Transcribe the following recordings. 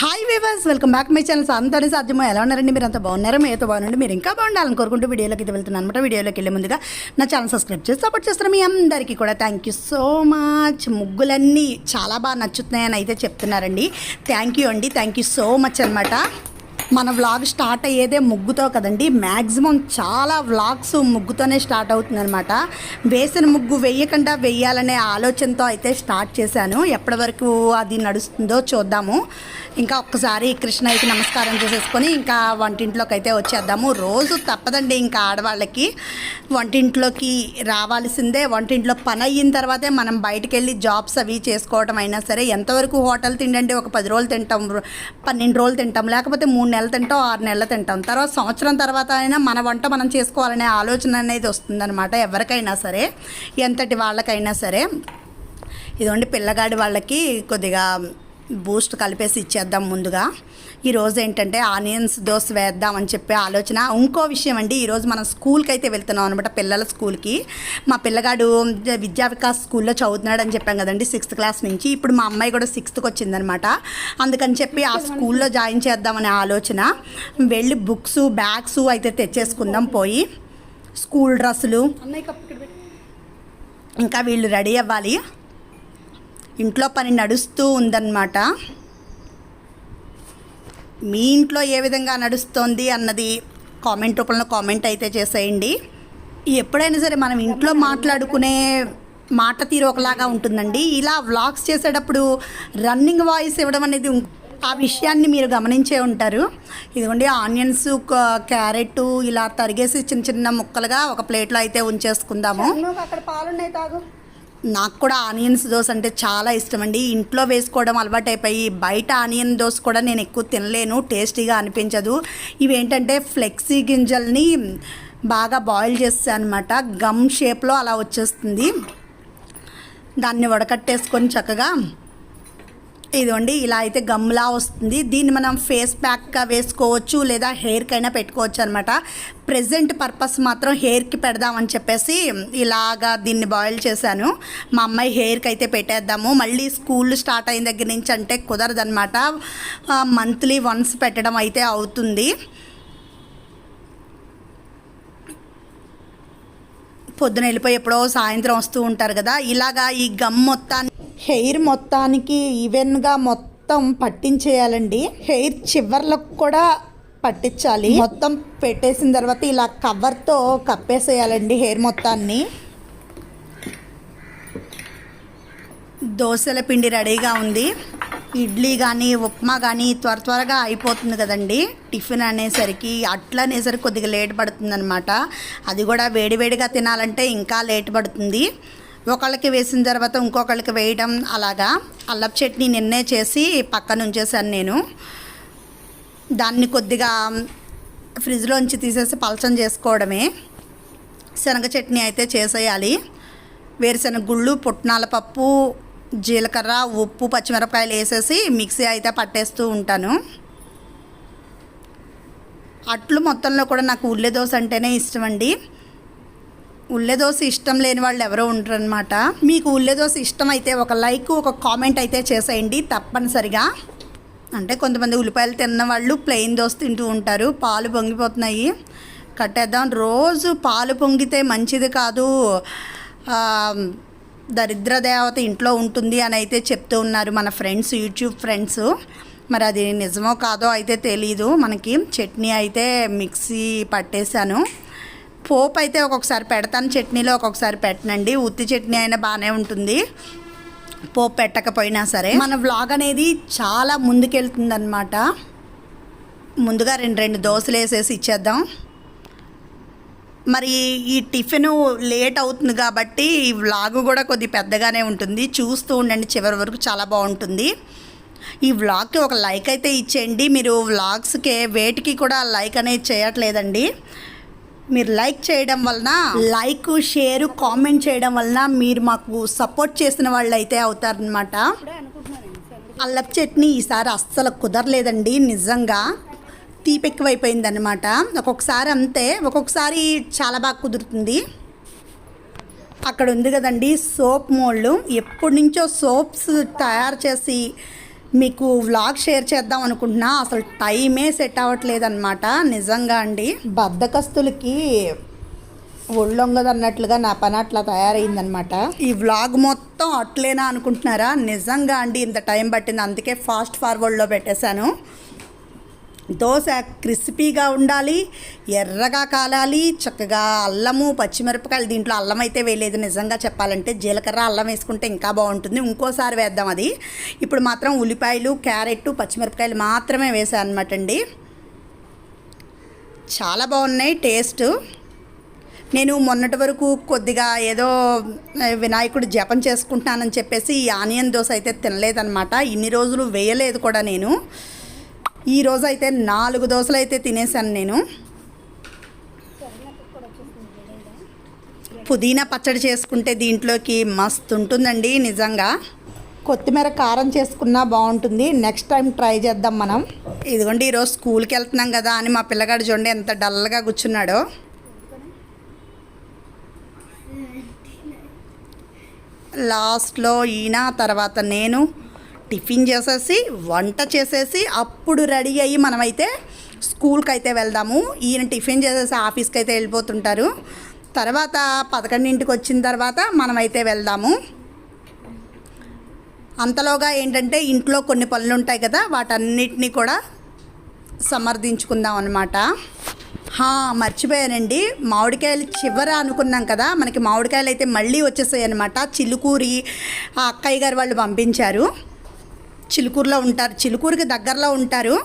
Hi viewers welcome back my channels అంతటి సాధ్యమో ఎలా ఉన్నారండి? మీరు అంత బాగున్నారా? మీతో బాగుండండి. మీరు ఇంకా బాగుండాలని కోరుకుంటూ వీడియోలోకి అయితే వెళ్తున్నాను అనమాట వీడియోలోకి వెళ్ళే ముందుగా నా ఛానల్ సబ్స్క్రైబ్ చేసి సపోర్ట్ చేస్తున్న మీ అందరికీ కూడా థ్యాంక్ యూ సో మచ్ ముగ్గులన్నీ చాలా బాగా నచ్చుతున్నాయని అయితే చెప్తున్నారండి. థ్యాంక్ యూ అండి. థ్యాంక్ యూ సో మచ్ అనమాట మన వ్లాగ్ స్టార్ట్ అయ్యేదే ముగ్గుతో కదండి. మ్యాక్సిమం చాలా వ్లాగ్స్ ముగ్గుతోనే స్టార్ట్ అవుతుందనమాట వేసిన ముగ్గు వేయకుండా వేయాలనే ఆలోచనతో అయితే స్టార్ట్ చేశాను. ఎప్పటి వరకు అది నడుస్తుందో చూద్దాము. ఇంకా ఒక్కసారి కృష్ణయ్యకి నమస్కారం చేసేసుకొని ఇంకా వంటింట్లోకి అయితే వచ్చేద్దాము. రోజు తప్పదండి ఇంకా ఆడవాళ్ళకి. వంటింట్లోకి రావాల్సిందే. వంటింట్లో పని అయిన తర్వాతే మనం బయటికి వెళ్ళి జాబ్స్ అవి చేసుకోవడం అయినా సరే ఎంతవరకు హోటల్ తిండండి ఒక పది రోజులు తింటాం పన్నెండు రోజులు తింటాం లేకపోతే మూడు నెలలు తింటాం ఆరు నెలలు తింటాం. తర్వాత సంవత్సరం తర్వాత అయినా మన వంట మనం చేసుకోవాలనే ఆలోచన అనేది వస్తుందన్నమాట ఎవరికైనా సరే ఎంతటి వాళ్ళకైనా సరే. ఇదిగోండి పిల్లగాడి వాళ్ళకి కొద్దిగా బూస్ట్ కలిపేసి ఇచ్చేద్దాం ముందుగా. ఈరోజు ఏంటంటే ఆనియన్స్ దోశ వేద్దామని చెప్పే ఆలోచన. ఇంకో విషయం అండి ఈరోజు మనం స్కూల్కి అయితే వెళ్తున్నాం అనమాట పిల్లల స్కూల్కి. మా పిల్లగాడు విద్యా వికాస్ స్కూల్లో చదువుతున్నాడు అని చెప్పాం కదండి సిక్స్త్ క్లాస్ నుంచి. ఇప్పుడు మా అమ్మాయి కూడా సిక్స్త్కి వచ్చిందనమాట అందుకని చెప్పి ఆ స్కూల్లో జాయిన్ చేద్దామనే ఆలోచన. వెళ్ళి బుక్స్ బ్యాగ్స్ అయితే తెచ్చేసుకుందాం పోయి. స్కూల్ డ్రెస్సులు. ఇంకా వీళ్ళు రెడీ అవ్వాలి. ఇంట్లో పని నడుస్తూ ఉందన్నమాట. మీ ఇంట్లో ఏ విధంగా నడుస్తోంది అన్నది కామెంట్ రూపంలో కామెంట్ అయితే చేసేయండి. ఎప్పుడైనా సరే మనం ఇంట్లో మాట్లాడుకునే మాట తీరు ఒకలాగా ఉంటుందండి. ఇలా వ్లాగ్స్ చేసేటప్పుడు రన్నింగ్ వాయిస్ ఇవ్వడం అనేది ఆ విషయాన్ని మీరు గమనించే ఉంటారు. ఇదిగోండి ఆనియన్స్ క్యారెట్ ఇలా తరిగేసి చిన్న చిన్న ముక్కలుగా ఒక ప్లేట్లో అయితే ఉంచేసుకుందాము. అక్కడ పాలున్నాయి తాగు. నాకు కూడా ఆనియన్స్ దోశ అంటే చాలా ఇష్టం అండి ఇంట్లో వేసుకోవడం అలవాటు అయిపోయి బయట ఆనియన్ దోశ కూడా నేను ఎక్కువ తినలేను టేస్టీగా అనిపించదు. ఇవేంటంటే ఫ్లెక్సీ గింజల్ని బాగా బాయిల్ చేస్తాను అనమాట గమ్ షేప్లో అలా వచ్చేస్తుంది. దాన్ని వడకట్టేసుకొని చక్కగా ఇదిగోండి ఇలా అయితే గమ్లా వస్తుంది. దీన్ని మనం ఫేస్ ప్యాక్గా వేసుకోవచ్చు లేదా హెయిర్కైనా పెట్టుకోవచ్చు అనమాట ప్రజెంట్ పర్పస్ మాత్రం హెయిర్కి పెడదామని చెప్పేసి ఇలాగా దీన్ని బాయిల్ చేశాను. మా అమ్మాయి హెయిర్కి అయితే పెట్టేద్దాము. మళ్ళీ స్కూల్ స్టార్ట్ అయిన దగ్గర నుంచి అంటే కుదరదనమాట మంత్లీ వన్స్ పెట్టడం అయితే అవుతుంది. పొద్దున వెళ్ళిపోయి ఎప్పుడో సాయంత్రం వస్తూ ఉంటారు కదా. ఇలాగా ఈ గమ్ మొత్తాన్ని హెయిర్ మొత్తానికి ఈవెన్గా మొత్తం పట్టించేయాలండి. హెయిర్ చివర్లకు కూడా పట్టించాలి. మొత్తం పెట్టేసిన తర్వాత ఇలా కవర్తో కప్పేసేయాలండి హెయిర్ మొత్తాన్ని. దోశల పిండి రెడీగా ఉంది. ఇడ్లీ కానీ ఉప్మా కానీ త్వర త్వరగా అయిపోతుంది కదండి. టిఫిన్ అనేసరికి అట్లా అనేసరికి కొద్దిగా లేట్ పడుతుందన్నమాట. అది కూడా వేడివేడిగా తినాలంటే ఇంకా లేట్ పడుతుంది. ఒకళ్ళకి వేసిన తర్వాత ఇంకొకళ్ళకి వేయడం అలాగా. అల్లపు చట్నీ నిన్నే చేసి పక్కన ఉంచేసాను నేను. దాన్ని కొద్దిగా ఫ్రిడ్జ్లోంచి తీసేసి పలచం చేసుకోవడమే. శనగ చట్నీ అయితే చేసేయాలి. వేరుశనగ గుళ్ళు పుట్నాల పప్పు జీలకర్ర ఉప్పు పచ్చిమిరపకాయలు వేసేసి మిక్సీ అయితే పట్టేస్తూ ఉంటాను. అట్లు మొత్తంలో కూడా నాకు ఉల్లి దోశ అంటేనే ఇష్టం అండి ఉల్లెదోశ ఇష్టం లేని వాళ్ళు ఎవరో ఉండరు అనమాట మీకు ఉల్లెదోశ ఇష్టం అయితే ఒక లైక్ ఒక కామెంట్ అయితే చేసేయండి తప్పనిసరిగా. అంటే కొంతమంది ఉల్లిపాయలు తిన్న వాళ్ళు ప్లెయిన్ దోశ తింటూ ఉంటారు పాలు పొంగిపోతున్నాయి. కట్టేద్దాం. రోజు పాలు పొంగితే మంచిది కాదు. దరిద్ర దేవత ఇంట్లో ఉంటుంది అని అయితే చెప్తూ ఉన్నారు మన ఫ్రెండ్స్ యూట్యూబ్ ఫ్రెండ్స్. మరి అది నిజమో కాదో అయితే తెలీదు మనకి. చట్నీ అయితే మిక్సీ పట్టేశాను. పోపు అయితే ఒక్కొక్కసారి పెడతాను చట్నీలో ఒక్కొక్కసారి పెట్టనండి. ఉత్తి చట్నీ అయినా బాగానే ఉంటుంది. పోపు పెట్టకపోయినా సరే. మన వ్లాగ్ అనేది చాలా ముందుకెళ్తుందనమాట ముందుగా రెండు రెండు దోశలు వేసేసి ఇచ్చేద్దాం. మరి ఈ టిఫిన్ లేట్ అవుతుంది కాబట్టి ఈ వ్లాగ్ కూడా కొద్ది పెద్దగానే ఉంటుంది. చూస్తూ ఉండండి చివరి వరకు చాలా బాగుంటుంది. ఈ వ్లాగ్కి ఒక లైక్ అయితే ఇచ్చేయండి. మీరు వ్లాగ్స్కి వేటికి కూడా లైక్ అనేది చేయట్లేదండి. మీరు లైక్ చేయడం వలన లైక్ షేర్ కామెంట్ చేయడం వలన మీరు మాకు సపోర్ట్ చేసిన వాళ్ళు అయితే అవుతారనమాట అల్లపు చట్నీ ఈసారి అస్సలు కుదరలేదండి నిజంగా. తీపి ఎక్కువైపోయిందనమాట ఒక్కొక్కసారి అంతే ఒక్కొక్కసారి చాలా బాగా కుదురుతుంది. అక్కడ ఉంది కదండి సోప్ మోళ్ళు. ఎప్పటి నుంచో సోప్స్ తయారు చేసి మీకు వ్లాగ్ షేర్ చేద్దాం అనుకుంటున్నా. అసలు టైమే సెట్ అవ్వట్లేదు అనమాట నిజంగా అండి బద్దకస్తులకి ఒళ్ళొంగదు అన్నట్లుగా నా పని అట్లా తయారైందనమాట ఈ వ్లాగ్ మొత్తం అట్లేనా అనుకుంటున్నారా? నిజంగా అండి ఇంత టైం పట్టింది. అందుకే ఫాస్ట్ ఫార్వర్డ్లో పెట్టేశాను. దోశ క్రిస్పీగా ఉండాలి ఎర్రగా కాలాలి చక్కగా అల్లము పచ్చిమిరపకాయలు దీంట్లో అల్లం అయితే వేయలేదు. నిజంగా చెప్పాలంటే జీలకర్ర అల్లం వేసుకుంటే ఇంకా బాగుంటుంది. ఇంకోసారి వేద్దాం అది. ఇప్పుడు మాత్రం ఉల్లిపాయలు క్యారెట్ పచ్చిమిరపకాయలు మాత్రమే వేసాను అనమాట అండి. చాలా బాగున్నాయి టేస్ట్. నేను మొన్నటి వరకు కొద్దిగా ఏదో వినాయకుడు జపం చేసుకుంటానని చెప్పేసి ఈ ఆనియన్ దోశ అయితే తినలేదన్నమాట. ఇన్ని రోజులు వేయలేదు కూడా నేను. ఈరోజు అయితే నాలుగు దోశలు అయితే తినేసాను నేను. పుదీనా పచ్చడి చేసుకుంటే దీంట్లోకి మస్తు ఉంటుందండి నిజంగా. కొత్తిమీర కారం చేసుకున్నా బాగుంటుంది. నెక్స్ట్ టైం ట్రై చేద్దాం మనం. ఇదిగోండి ఈరోజు స్కూల్కి వెళ్తున్నాం కదా అని మా పిల్లగాడు చూడండి ఎంత డల్గా కూర్చున్నాడో. లాస్ట్లో ఈయన తర్వాత నేను. టిఫిన్ చేసేసి వంట చేసేసి అప్పుడు రెడీ అయ్యి మనమైతే స్కూల్కి అయితే వెళ్దాము. ఈయన టిఫిన్ చేసేసి ఆఫీస్కి అయితే వెళ్ళిపోతుంటారు. తర్వాత పదకొండింటికి వచ్చిన తర్వాత మనమైతే వెళ్దాము. అంతలోగా ఏంటంటే ఇంట్లో కొన్ని పనులు ఉంటాయి కదా వాటన్నిటిని కూడా సమర్థించుకుందాం అనమాట మర్చిపోయానండి. మామిడికాయలు చివర అనుకున్నాం కదా మనకి మామిడికాయలు అయితే మళ్ళీ వచ్చేసాయి అనమాట చిలుకూరి ఆ అక్కయ్య గారు వాళ్ళు పంపించారు. చిలుకూరులో ఉంటారు. చిలుకూరుకి దగ్గరలో ఉంటారు.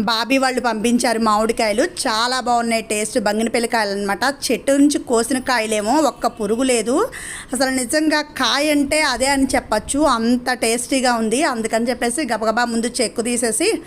బాబీ వాళ్ళు పంపించారు మామిడికాయలు. చాలా బాగున్నాయి. టేస్ట్ బంగినపల్లికాయలు అనమాట చెట్టు నుంచి కోసిన కాయలేమో ఒక్క పురుగు లేదు. అసలు నిజంగా కాయ అంటే అదే అని చెప్పచ్చు. అంత టేస్టీగా ఉంది. అందుకని చెప్పేసి గబగబా ముందు చెక్కు తీసేసి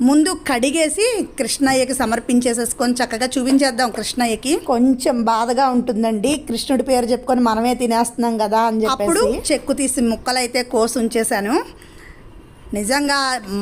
ముందు కడిగేసి కృష్ణయ్యకి సమర్పించేసేసుకొని చక్కగా చూపించేద్దాం కృష్ణయ్యకి. కొంచెం బాధగా ఉంటుందండి. కృష్ణుడి పేరు చెప్పుకొని మనమే తినేస్తున్నాం కదా అని చెప్పి అప్పుడు చెక్కు తీసి ముక్కలైతే కోసి ఉంచేశాను. నిజంగా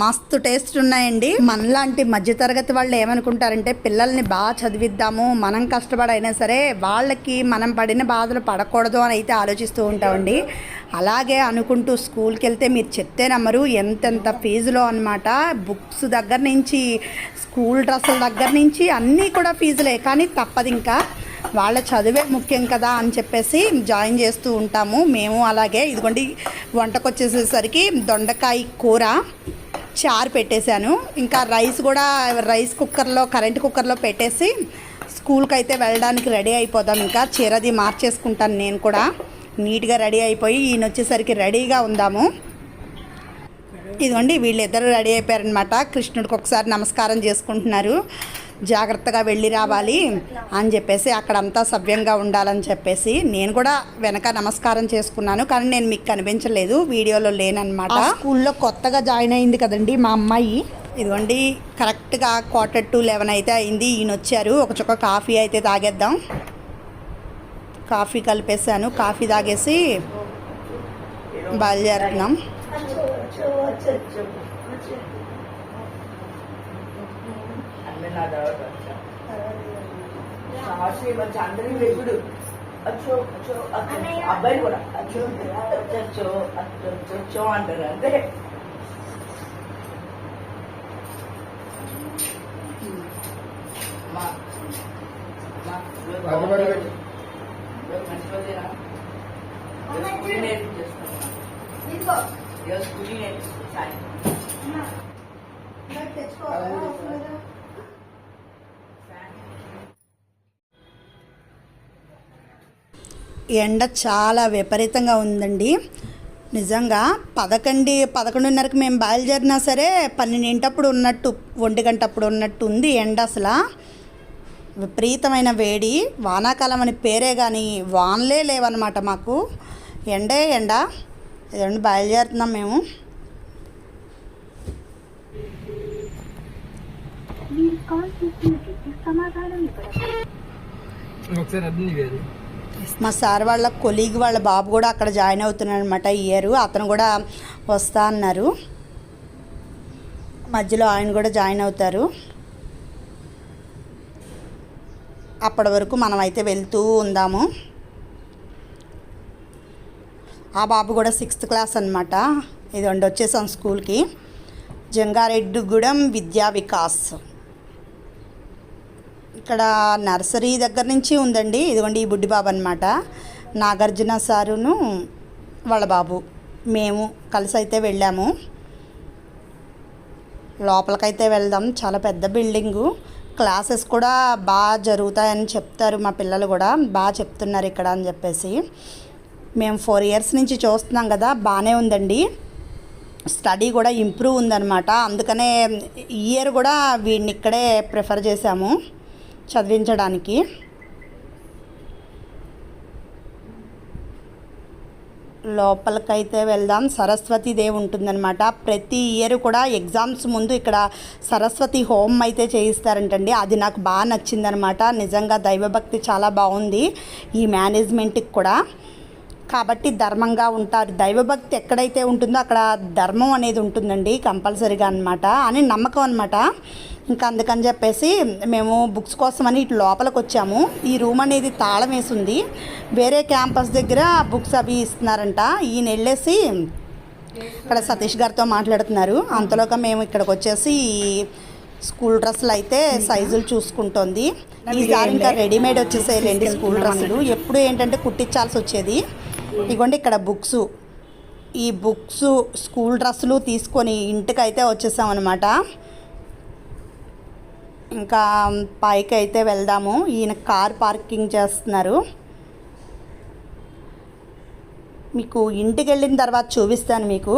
మస్తు టేస్ట్ ఉన్నాయండి. మనలాంటి మధ్యతరగతి వాళ్ళు ఏమనుకుంటారంటే పిల్లల్ని బాగా చదివిద్దాము మనం కష్టపడైనా సరే వాళ్ళకి మనం పడిన బాధలు పడకూడదు అని అయితే ఆలోచిస్తూ ఉంటామండి. అలాగే అనుకుంటూ స్కూల్కి వెళ్తే మీరు చెప్తే నమ్మరు ఎంతెంత ఫీజులో అనమాట బుక్స్ దగ్గర నుంచి స్కూల్ డ్రెస్సుల దగ్గర నుంచి అన్నీ కూడా ఫీజులే కానీ తప్పదు ఇంకా వాళ్ళ చదువే ముఖ్యం కదా అని చెప్పేసి జాయిన్ చేస్తూ ఉంటాము. మేము అలాగే ఇదిగోండి వంటకు వచ్చేసేసరికి దొండకాయ కూర చారు పెట్టేశాను. ఇంకా రైస్ కూడా రైస్ కుక్కర్లో కరెంట్ కుక్కర్లో పెట్టేసి స్కూల్కి అయితే వెళ్ళడానికి రెడీ అయిపోదాం. ఇంకా చీరది మార్చేసుకుంటాను నేను కూడా. నీట్గా రెడీ అయిపోయి ఈయన వచ్చేసరికి రెడీగా ఉందాము. ఇదిగోండి వీళ్ళిద్దరూ రెడీ అయిపోయారనమాట కృష్ణుడికి ఒకసారి నమస్కారం చేసుకుంటున్నారు. జాగ్రత్తగా వెళ్ళి రావాలి అని చెప్పేసి అక్కడంతా సవ్యంగా ఉండాలని చెప్పేసి నేను కూడా వెనక నమస్కారం చేసుకున్నాను కానీ నేను మీకు కనిపించలేదు వీడియోలో లేనన్నమాట. స్కూల్లో కొత్తగా జాయిన్ అయింది కదండి మా అమ్మాయి? ఇదిగోండి కరెక్ట్గా క్వార్టర్ టు లెవెన్ అయితే అయింది ఈయన వచ్చారు ఒక చుక్క కాఫీ అయితే తాగేద్దాం. కాఫీ కలిపేసాను కాఫీ తాగేసి బయలుదేరుతున్నాం. అన్న సాక్షి మంచి అందరికి వెగుడు అచ్చో అచ్చో అచ్చో అబ్బాయి కూడా అచ్చో అచ్చో అచ్చో అచ్చో అంటారు అంతే మా మా అది మరి పెట్టు. మంచిగా స్కూటీ నేర్పించేస్తాను స్కూటీ నేర్పిస్తాను ఎండ చాలా విపరీతంగా ఉందండి. నిజంగా పదకొండు పదకొండున్నరకు మేము బయలుదేరినా సరే పన్నెండింటప్పుడు ఉన్నట్టు ఒంటి గంటప్పుడు ఉన్నట్టు ఉంది ఎండ అసలు. విపరీతమైన వేడి వానాకాలం అని పేరే కానీ వానలే లేవన్నమాట మాకు. ఎండే ఎండ. ఇదండి బయలుదేరుతున్నాం మేము. సమాధానం మా సార్ వాళ్ళ కొలీగ్ వాళ్ళ బాబు కూడా అక్కడ జాయిన్ అవుతున్నాడు అనమాట ఇయర్. అతను కూడా వస్తా అన్నారు. మధ్యలో ఆయన కూడా జాయిన్ అవుతారు. అప్పటి వరకు మనం అయితే వెళ్తూ ఉందాము. ఆ బాబు కూడా సిక్స్త్ క్లాస్ అనమాట ఇదండి వచ్చేసాం స్కూల్కి. జంగారెడ్డిగూడెం విద్యా వికాస్. ఇక్కడ నర్సరీ దగ్గర నుంచి ఉందండి. ఇదిగోండి ఈ బుడ్డి బాబు అనమాట నాగార్జున సారును వాళ్ళ బాబు. మేము కలిసి అయితే వెళ్ళాము. లోపలికైతే వెళ్దాం. చాలా పెద్ద బిల్డింగు. క్లాసెస్ కూడా బాగా జరుగుతాయని చెప్తారు మా పిల్లలు కూడా. బాగా చెప్తున్నారు ఇక్కడ అని చెప్పేసి. మేము ఫోర్ ఇయర్స్ నుంచి చూస్తున్నాం కదా బాగానే ఉందండి. స్టడీ కూడా ఇంప్రూవ్ ఉందన్నమాట. అందుకనే ఇయర్ కూడా వీడిని ఇక్కడే ప్రిఫర్ చేశాము. చదివించడానికి. లోపలికైతే వెళ్దాం. సరస్వతి దేవి ఉంటుందన్నమాట. ప్రతి ఇయర్ కూడా ఎగ్జామ్స్ ముందు ఇక్కడ సరస్వతి హోమ్ అయితే చేయిస్తారంటండి. అది నాకు బాగా నచ్చిందనమాట నిజంగా దైవభక్తి చాలా బాగుంది ఈ మేనేజ్మెంట్కి కూడా. కాబట్టి ధర్మంగా ఉంటారు. దైవభక్తి ఎక్కడైతే ఉంటుందో అక్కడ ధర్మం అనేది ఉంటుందండి కంపల్సరీగా అనమాట అని నమ్మకం అనమాట ఇంకా అందుకని చెప్పేసి మేము బుక్స్ కోసమని ఇటు లోపలికి వచ్చాము. ఈ రూమ్ అనేది తాళం వేసి ఉంది వేరే క్యాంపస్ దగ్గర బుక్స్ అవి ఇస్తున్నారంట. ఈయన వెళ్ళేసి ఇక్కడ సతీష్ గారితో మాట్లాడుతున్నారు. అంతలోగా మేము ఇక్కడికి వచ్చేసి ఈ స్కూల్ డ్రెస్సులు అయితే సైజులు చూసుకుంటోంది. ఈసారి ఇంకా రెడీమేడ్ వచ్చేసేయండి స్కూల్ డ్రెస్సులు. ఎప్పుడు ఏంటంటే కుట్టించాల్సి వచ్చేది. ఇగోండి ఇక్కడ బుక్స్. ఈ బుక్స్ స్కూల్ డ్రెస్సులు తీసుకొని ఇంటికి అయితే వచ్చేసాం అనమాట ఇంకా పైకి అయితే వెళ్దాము. ఈయన కార్ పార్కింగ్ చేస్తున్నారు. మీకు ఇంటికి వెళ్ళిన తర్వాత చూపిస్తాను మీకు.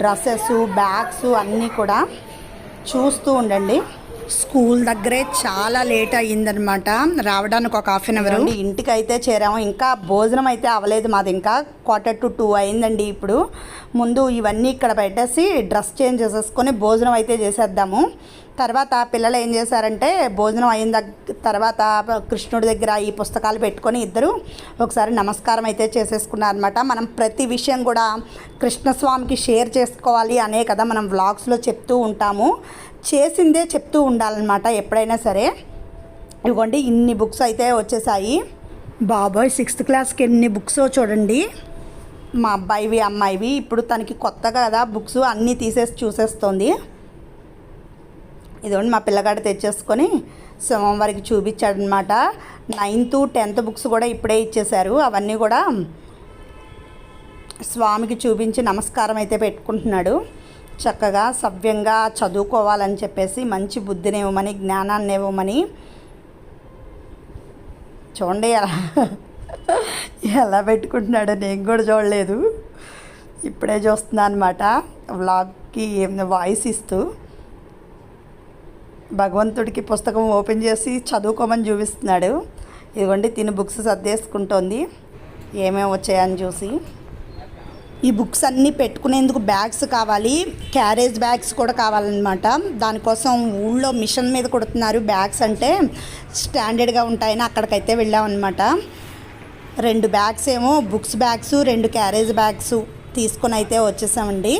డ్రెస్సెస్ బ్యాగ్స్ అన్నీ కూడా చూస్తూ ఉండండి. స్కూల్ దగ్గరే చాలా లేట్ అయ్యిందనమాట రావడానికి ఒక హాఫ్ అన్ అవర్. ఇంటికి అయితే చేరాము. ఇంకా భోజనం అయితే అవ్వలేదు మాది. ఇంకా క్వార్టర్ టు టూ అయిందండి ఇప్పుడు. ముందు ఇవన్నీ ఇక్కడ పెట్టేసి డ్రెస్ చేంజ్ చేసేసుకొని భోజనం అయితే చేసేద్దాము. తర్వాత పిల్లలు ఏం చేశారంటే భోజనం అయిన తర్వాత కృష్ణుడి దగ్గర ఈ పుస్తకాలు పెట్టుకొని ఇద్దరు ఒకసారి నమస్కారం అయితే చేసేసుకున్నారనమాట మనం ప్రతి విషయం కూడా కృష్ణస్వామికి షేర్ చేసుకోవాలి అనే కదా మనం వ్లాగ్స్లో చెప్తూ ఉంటాము. చేసిందే చెప్తూ ఉండాలన్నమాట ఎప్పుడైనా సరే. ఇవ్వండి ఇన్ని బుక్స్ అయితే వచ్చేసాయి. బాబాయ్ సిక్స్త్ క్లాస్కి ఎన్ని బుక్స్ చూడండి. మా అబ్బాయివి అమ్మాయివి ఇప్పుడు తనకి కొత్తగా కదా బుక్స్ అన్నీ తీసేసి చూసేస్తోంది. ఇదిగోండి మా పిల్లగాడు తెచ్చేసుకొని సోమవారికి చూపించాడనమాట. నైన్త్ టెన్త్ బుక్స్ కూడా ఇప్పుడే ఇచ్చేశారు. అవన్నీ కూడా స్వామికి చూపించి నమస్కారం అయితే పెట్టుకుంటున్నాడు. చక్కగా సవ్యంగా చదువుకోవాలని చెప్పేసి మంచి బుద్ధిని ఇవ్వమని జ్ఞానాన్ని ఇవ్వమని చూడండి ఎలా ఎలా పెట్టుకుంటున్నాడో నేను కూడా చూడలేదు. ఇప్పుడే చూస్తున్నా అనమాట. వ్లాగ్కి వాయిస్ ఇస్తూ. భగవంతుడికి పుస్తకం ఓపెన్ చేసి చదువుకోమని చూపిస్తున్నాడు. ఇదిగోండి తిని బుక్స్ సర్దేసుకుంటోంది. ఏమేమి వచ్చాయని చూసి. ఈ బుక్స్ అన్నీ పెట్టుకునేందుకు బ్యాగ్స్ కావాలి. క్యారేజ్ బ్యాగ్స్ కూడా కావాలన్నమాట. దానికోసం ఊళ్ళో మిషన్ మీద కుడుతున్నారు బ్యాగ్స్ అంటే. స్టాండర్డ్గా ఉంటాయని అక్కడికైతే వెళ్ళామన్నమాట. రెండు బ్యాగ్స్ ఏమో బుక్స్ బ్యాగ్స్ రెండు క్యారేజ్ బ్యాగ్స్ తీసుకొని అయితే వచ్చేసామండి.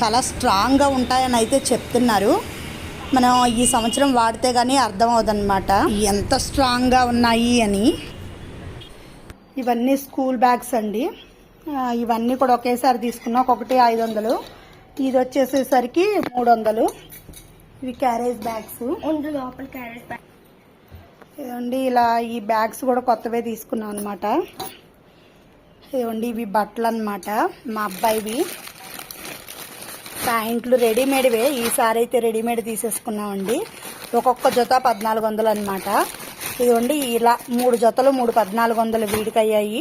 చాలా స్ట్రాంగ్గా ఉంటాయని అయితే చెప్తున్నారు. మనం ఈ సంవత్సరం వాడితే కానీ అర్థం అవదన్నమాట. ఎంత స్ట్రాంగ్గా ఉన్నాయి అని. ఇవన్నీ స్కూల్ బ్యాగ్స్ అండి. ఇవన్నీ కూడా ఒకేసారి తీసుకున్నాం ఒక్కొక్కటి ఐదు వందలు ఇది వచ్చేసేసరికి మూడు వందలు ఇవి క్యారేజ్ బ్యాగ్స్. లోపల క్యారెట్ బ్యాగ్. ఇదండి ఇలా ఈ బ్యాగ్స్ కూడా కొత్తవే తీసుకున్నాం అనమాట ఇదిగోండి ఇవి బట్టలు అనమాట మా అబ్బాయివి. ప్యాంట్లు రెడీమేడ్వే. ఈసారి అయితే రెడీమేడ్ తీసేసుకున్నామండి. ఒక్కొక్క జత పద్నాలుగు వందలు అనమాట ఇదిగోండి ఇలా మూడు జతలు మూడు పద్నాలుగు వందలు వీడికయ్యాయి.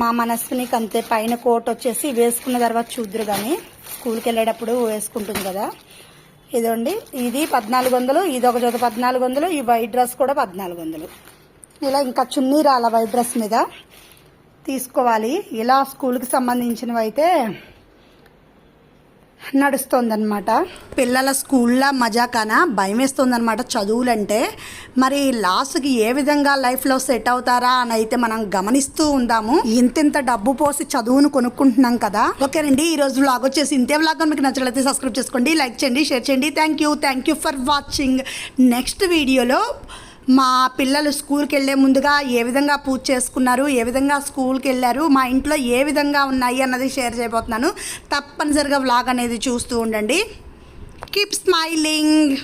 మా మనస్సునికి అంతే పైన కోట్ వచ్చేసి వేసుకున్న తర్వాత చూద్దరు కానీ స్కూల్కి వెళ్ళేటప్పుడు వేసుకుంటుంది కదా. ఇదండి ఇది పద్నాలుగు వందలు ఇది ఒక జత పద్నాలుగు వందలు ఈ వైట్ డ్రెస్ కూడా పద్నాలుగు వందలు ఇలా ఇంకా చున్నీ రాల వైట్ డ్రెస్ మీద తీసుకోవాలి. ఇలా స్కూల్కి సంబంధించినవి అయితే నడుస్తోందనమాట పిల్లల స్కూల్లో మజాకాన భయం వేస్తుందన్నమాట చదువులంటే. మరి లాస్ట్కి ఏ విధంగా లైఫ్లో సెట్ అవుతారా అని అయితే మనం గమనిస్తూ ఉందాము. ఇంతింత డబ్బు పోసి చదువును కొనుక్కుంటున్నాం కదా. ఓకేనండి ఈ రోజు వ్లాగ్ వచ్చేసి ఇంతే వ్లాగ్ మీకు నచ్చినట్లయితే సబ్స్క్రైబ్ చేసుకోండి లైక్ చేయండి షేర్ చేయండి. Thank you thank you for watching next వీడియోలో మా పిల్లలు స్కూల్కి వెళ్ళే ముందుగా ఏ విధంగా పూజ చేసుకున్నారు ఏ విధంగా స్కూల్కి వెళ్ళారు మా ఇంట్లో ఏ విధంగా ఉన్నాయి అన్నది షేర్ చేయబోతున్నాను. తప్పనిసరిగా వ్లాగ్ అనేది చూస్తూ ఉండండి. Keep smiling